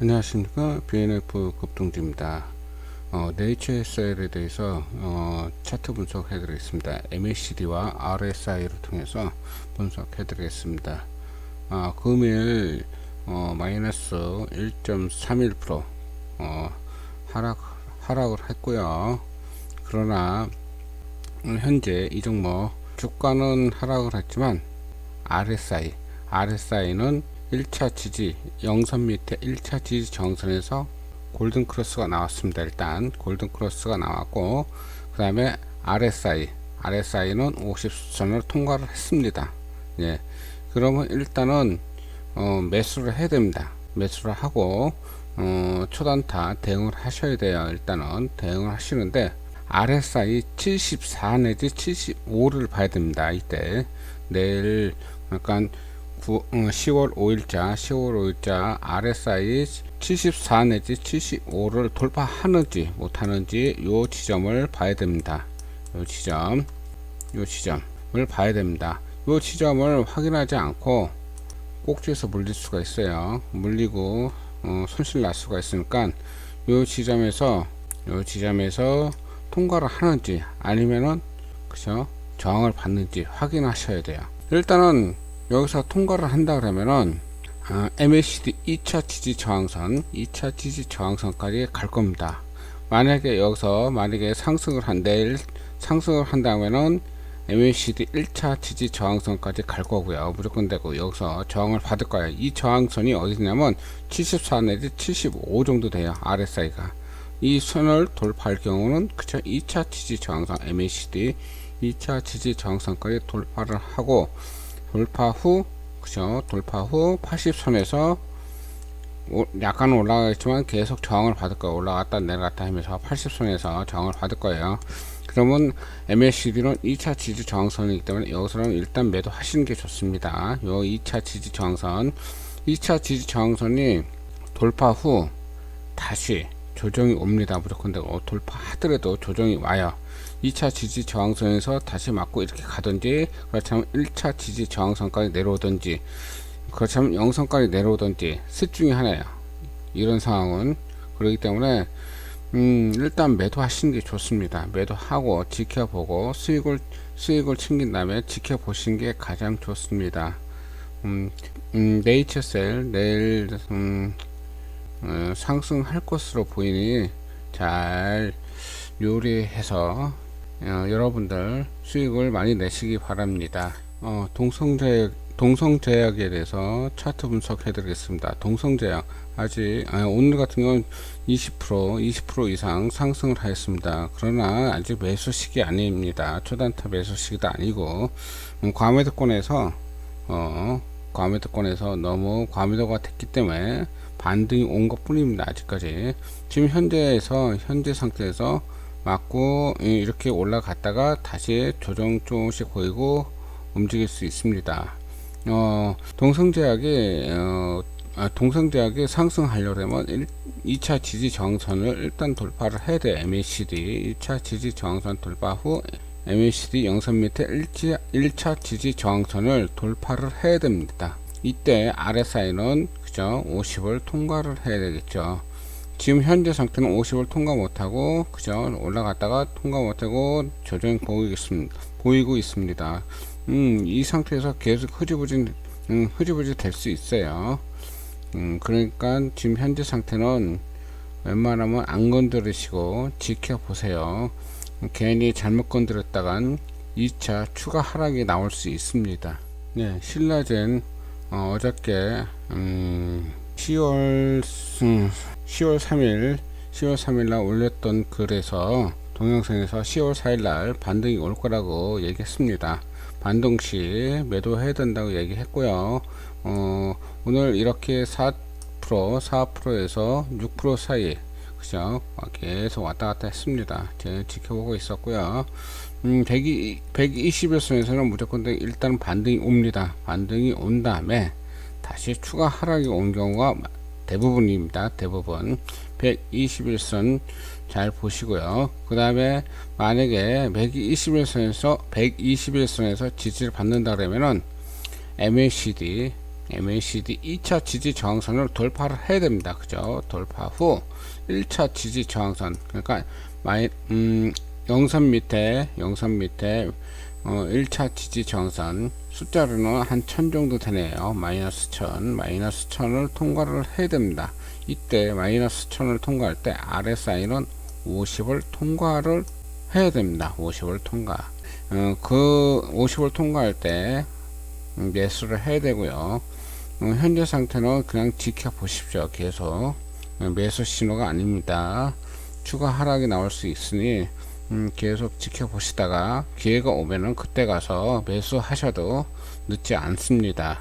안녕하십니까. BNF 급등주입니다. 어, 네이처SL에 대해서 어, 차트 분석해 드리겠습니다. MACD와 RSI를 통해서 분석해 드리겠습니다. 아, 금일 어, 마이너스 1.31% 어, 하락, 하락을 했고요. 그러나 음, 현재 이 종목 주가는 하락을 했지만 RSI RSI는 1차 지지 영선 밑에 1차 지지 정선에서 골든 크로스가 나왔습니다. 일단 골든 크로스가 나왔고 그 다음에 RSI RSI는 50선을 통과를 했습니다. 예. 그러면 일단은 어, 매수를 해야 됩니다. 매수를 하고 어, 초단타 대응을 하셔야 돼요. 일단은 대응을 하시는데 RSI 74 내지 75를 봐야 됩니다. 이때 내일 약간 9, 10월 5일자 10월 5일자 RSI 74 내지 75를 돌파하는지 못하는지 요 지점을 봐야 됩니다. 요 지점 요 지점을 봐야 됩니다. 요 지점을 확인하지 않고 꼭지에서 물릴 수가 있어요. 물리고 어, 손실 날 수가 있으니까 요 지점에서 요 지점에서 통과를 하는지 아니면은 그죠 저항을 받는지 확인하셔야 돼요. 일단은 여기서 통과를 한다 그러면은 아, MACD 2차 지지 저항선 2차 지지 저항선까지 갈 겁니다. 만약에 여기서 만약에 상승을 한 내일 상승을 한다면은 MACD 1차 지지 저항선까지 갈 거고요. 무조건 되고 여기서 저항을 받을 거예요. 이 저항선이 어디냐면 74 내지 75 정도 돼요 RSI가. 이 선을 돌파할 경우는 그쵸 2차 지지 저항선 MACD 2차 지지 저항선까지 돌파를 하고 돌파 후 그죠? 돌파 후 80선에서 약간 올라가겠지만 계속 저항을 받을 거예요. 올라갔다 내려갔다 하면서 80선에서 저항을 받을 거예요. 그러면 MACD는 2차 지지 저항선이기 때문에 여기서는 일단 매도 하시는 게 좋습니다. 요 2차 지지 저항선. 2차 지지 저항선이 돌파 후 다시 조정이 옵니다. 무조건 되고 돌파하더라도 조정이 와요. 2차 지지 저항선에서 다시 맞고 이렇게 가든지 그렇다면 1차 지지 저항선까지 내려오든지 그렇다면 0선까지 내려오든지 셋 중에 하나예요. 이런 상황은. 그렇기 때문에 음, 일단 매도하시는 게 좋습니다. 매도하고 지켜보고 수익을 수익을 챙긴 다음에 지켜보시는 게 가장 좋습니다. 음, 음, 네이처셀 내일 음, 어, 상승할 것으로 보이니 잘 요리해서 어, 여러분들 수익을 많이 내시기 바랍니다. 어, 동성제약, 동성제약에 대해서 차트 분석해 드리겠습니다. 동성제약 아직 아, 오늘 같은 경우는 20% 20% 이상 상승을 하였습니다. 그러나 아직 매수 시기 아닙니다. 초단타 매수 시기도 아니고 음, 과매도권에서 어, 과매도권에서 너무 과매도가 됐기 때문에 반등이 온 것 뿐입니다. 아직까지 지금 현재에서 현재 상태에서 맞고 이렇게 올라갔다가 다시 조정 조금씩 보이고 움직일 수 있습니다. 어, 동성제약이 어, 아, 동성제약이 상승하려면 1, 2차 지지 저항선을 일단 돌파를 해야 돼 MACD 1차 지지 저항선 돌파 후 MACD 영선 밑에 1차, 1차 지지 저항선을 돌파를 해야 됩니다. 이때 RSI는 그죠 50을 통과를 해야 되겠죠. 지금 현재 상태는 50을 통과 못하고 그죠 올라갔다가 통과 못하고 있습니다 보이고 있습니다 음, 이 상태에서 계속 흐지부지 음, 흐지부지 될 수 있어요 음, 그러니까 지금 현재 상태는 웬만하면 안 건드리시고 지켜보세요 괜히 잘못 건드렸다간 2차 추가 하락이 나올 수 있습니다 네 신라젠 어, 어저께 음, 10월 음, 10월 3일 10월 3일 날 올렸던 글에서 동영상에서 10월 4일 날 반등이 올 거라고 얘기했습니다. 반등 시 매도해야 된다고 얘기했고요. 어, 오늘 이렇게 4% 4%에서 6% 사이 그죠? 계속 왔다 갔다 했습니다. 제가 지켜보고 있었고요. 음, 120, 121선에서는 무조건 일단 반등이 옵니다. 반등이 온 다음에 다시 추가 하락이 온 경우가 대부분입니다. 대부분 121선 잘 보시고요. 그 다음에 만약에 121선에서 121선에서 지지를 받는다 그러면은 MACD MACD 2차 지지 저항선을 돌파를 해야 됩니다. 그죠? 돌파 후 1차 지지 저항선 그러니까 마이 음 영선 밑에 영선 밑에 어 1차 지지 저항선 숫자로는 한 1000 정도 되네요. 마이너스 1000 마이너스 1000을 통과를 해야 됩니다. 이때 마이너스 1000을 통과할 때 RSI는 50을 통과를 해야 됩니다. 50을 통과. 어, 그 50을 통과할 때 음, 매수를 해야 되고요. 어, 현재 상태는 그냥 지켜보십시오. 계속 어, 매수 신호가 아닙니다. 추가 하락이 나올 수 있으니 음, 계속 지켜보시다가 기회가 오면은 그때 가서 매수하셔도 늦지 않습니다.